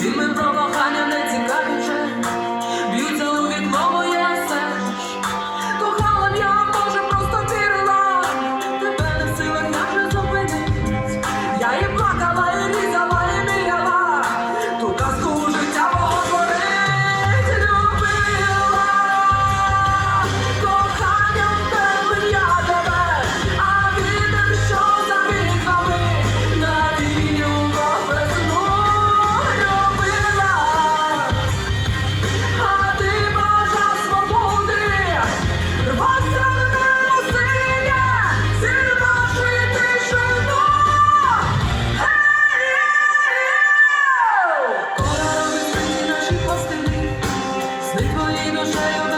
Фільми про кохання не цікавіше, б'ються у вікно моє серж. Кохала б я, може, просто вірила, тебе не в силах вже зупинить. Я і плакала, і різала, і міряла, ту казку твоєю душею